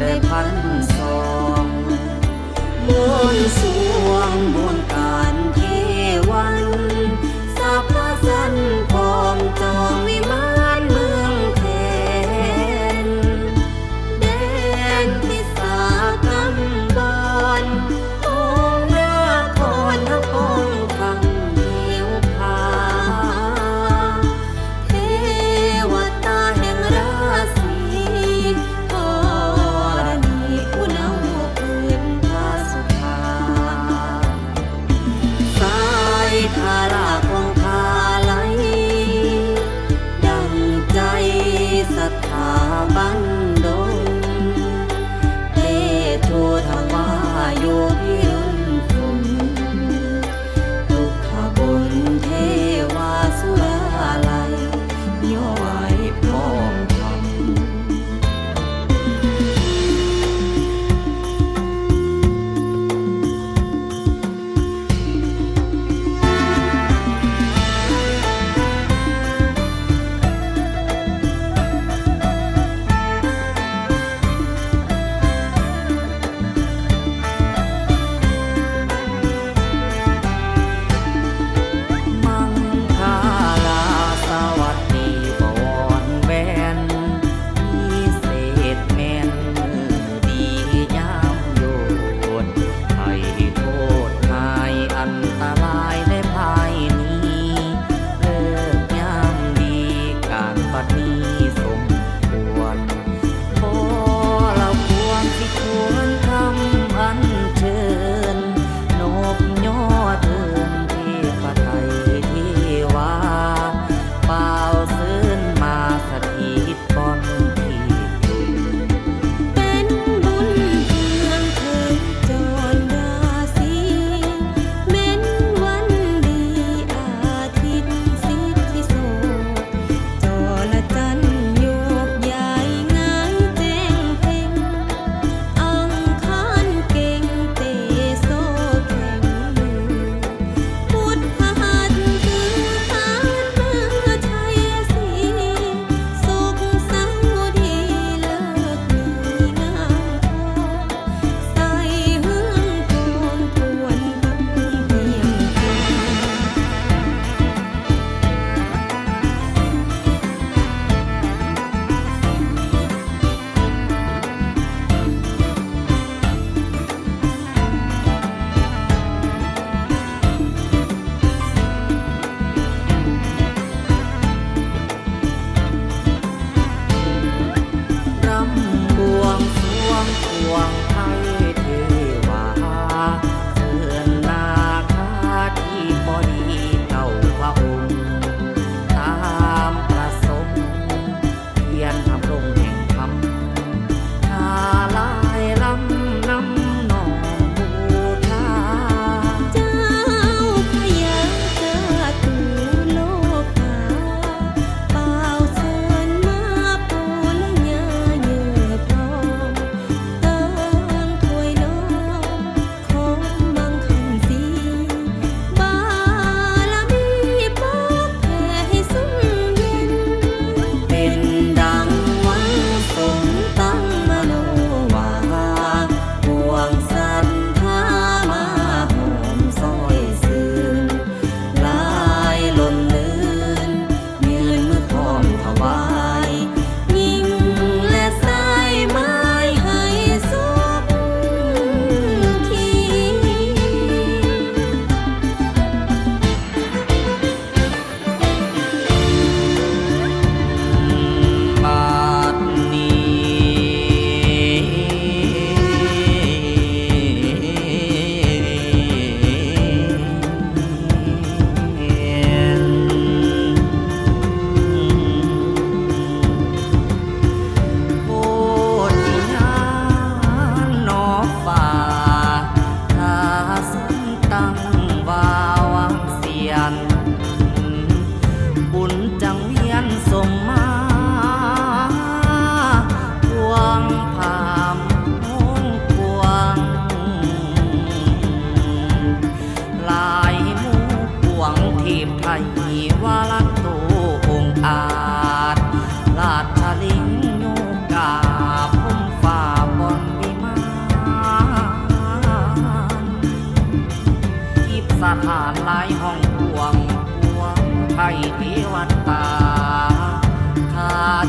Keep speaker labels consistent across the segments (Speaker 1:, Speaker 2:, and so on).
Speaker 1: ได้พัน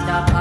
Speaker 1: ถ้า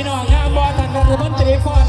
Speaker 2: พี่น้องงา
Speaker 1: มบ
Speaker 2: อ
Speaker 1: ล
Speaker 2: ท่า
Speaker 1: นรัฐมนตรีฟอ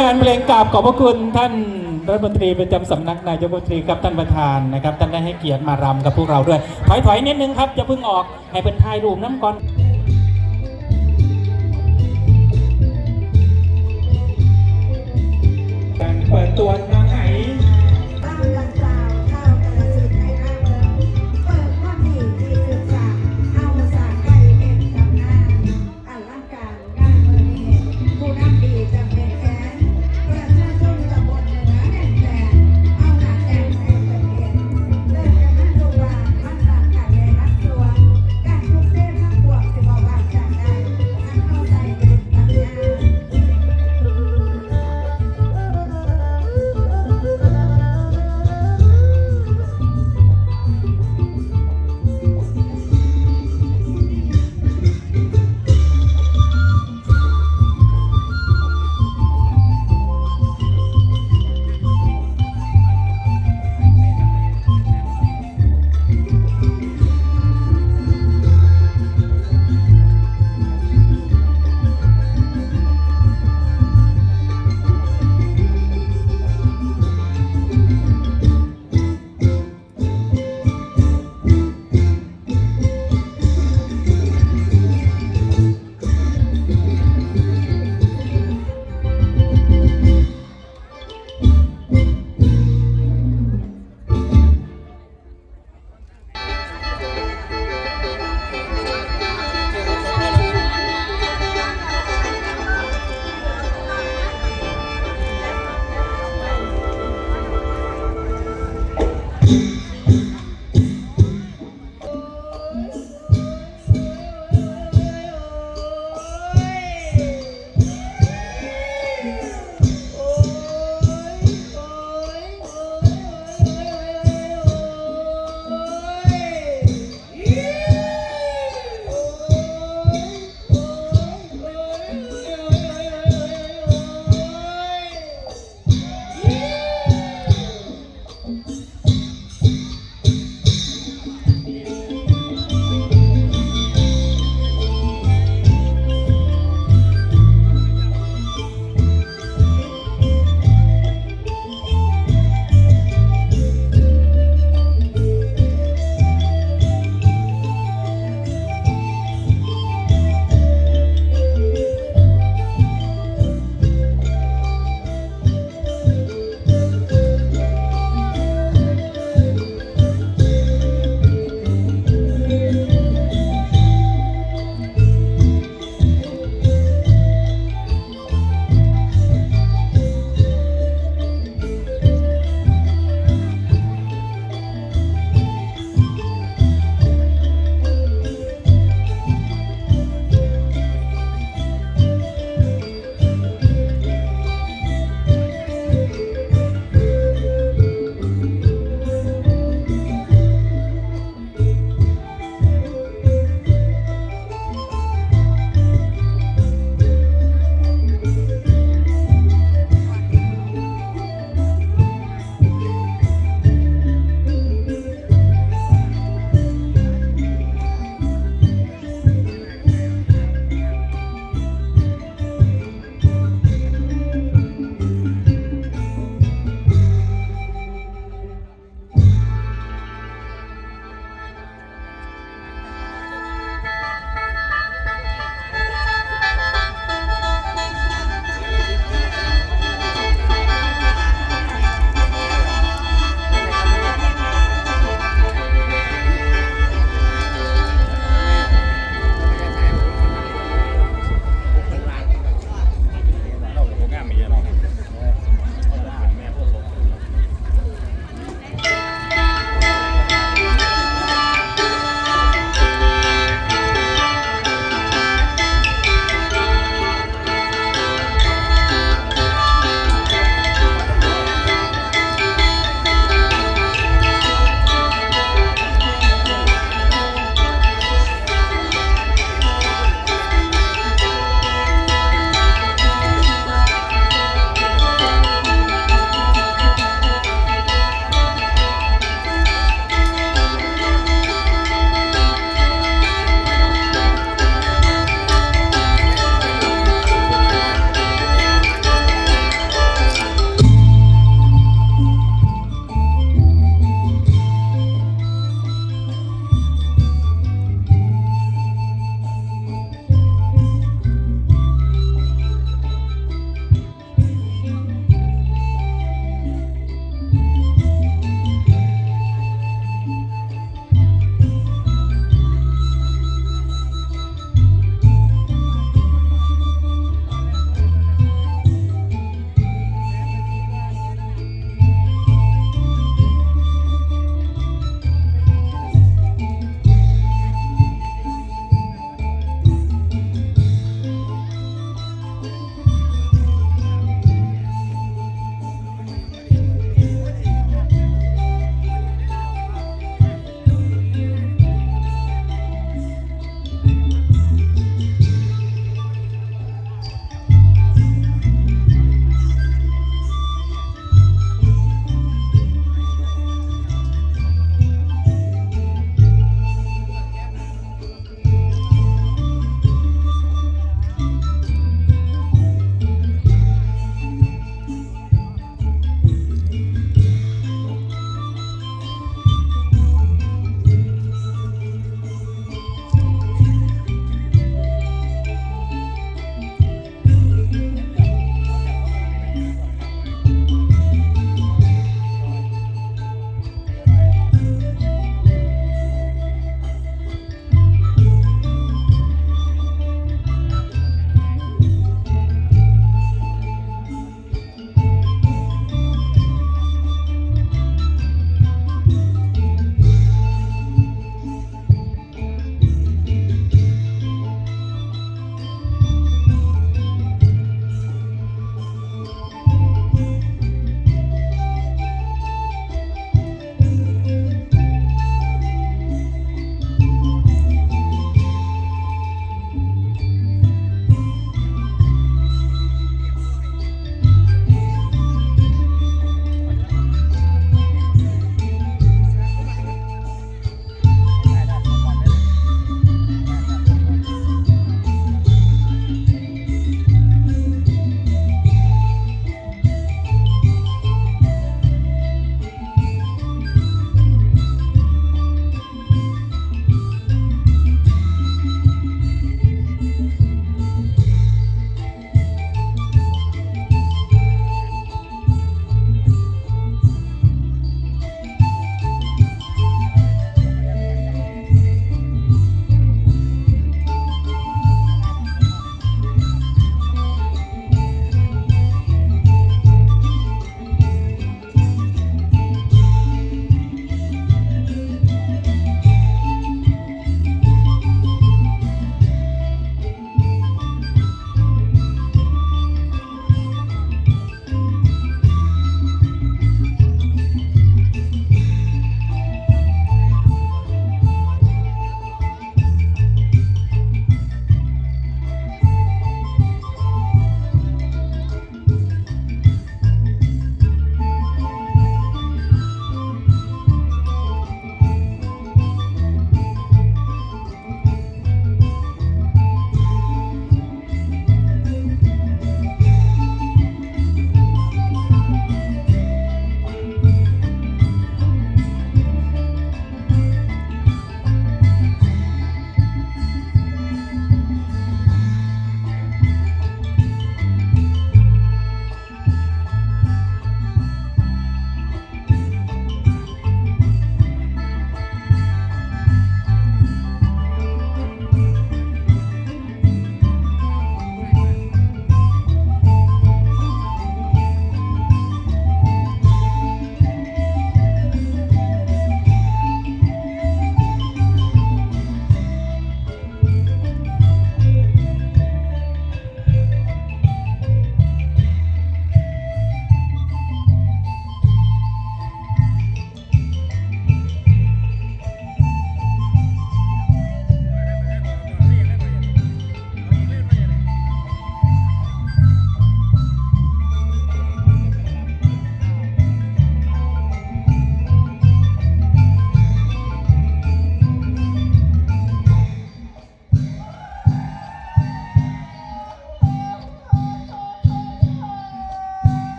Speaker 3: งานเพลงกราบขอบพระคุณท่านรัฐมนตรีประจำสำนักนายกรัฐมนตรีครับท่านประธานนะครับท่านได้ให้เกียรติมารำกับพวกเราด้วย ถอยๆนิดนึงครับจะเพิ่งออกให้เป็นทายรูปน้ำก่อนการเปิดตัว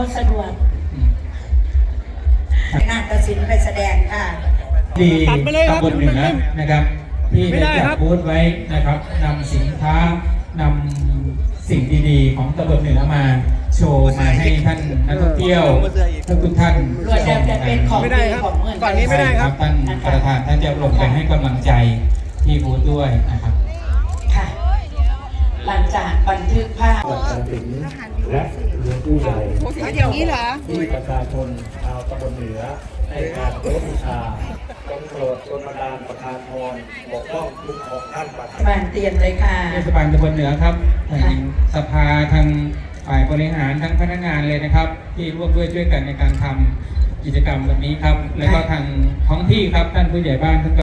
Speaker 4: อันก็สะดวกงานตัดสินไปแสดงค่ะ
Speaker 5: ดีตำบลเหนือนะครับ ที่ได้จัดบูธไว้นะครับนำสินค้านำสิ่งดีๆ ของตำบลเหนือมาโชว์มาให้ท่านนักท่องเที่ยวทุกทุกๆท่าน
Speaker 4: รวดแล้วจะเป็นของดีของเมือง
Speaker 6: ฝั่งนี้ไม่ได้ครับ
Speaker 5: ท่านประธานท่านจะลงไปให้กำลังใจที่บูธด้วยนะครับ
Speaker 4: ค่ะ หลังจากบันทึกภาพ
Speaker 7: กฐินและเรือผู้ใหญ่
Speaker 6: อย่างนี้เหรอ
Speaker 7: ที่ประชาชนชาวตำบลเหนือในการเคารพบูชาจงโปรดจนบันดาลประทานพรปกป้องคุ้มครองท่านประธาน
Speaker 4: บานเตรียมเลยค่ะ
Speaker 5: เทศบาลตำบลเหนือครับทางสภาทางฝ่ายบริหารทั้งพนักงานเลยนะครับ ที่ร่วมด้วยช่วยกันในการทำกิจกรรมวันนี้ครับ แล้วก็ทางท้องที่ครับท่านผู้ใหญ่บ้านท่าน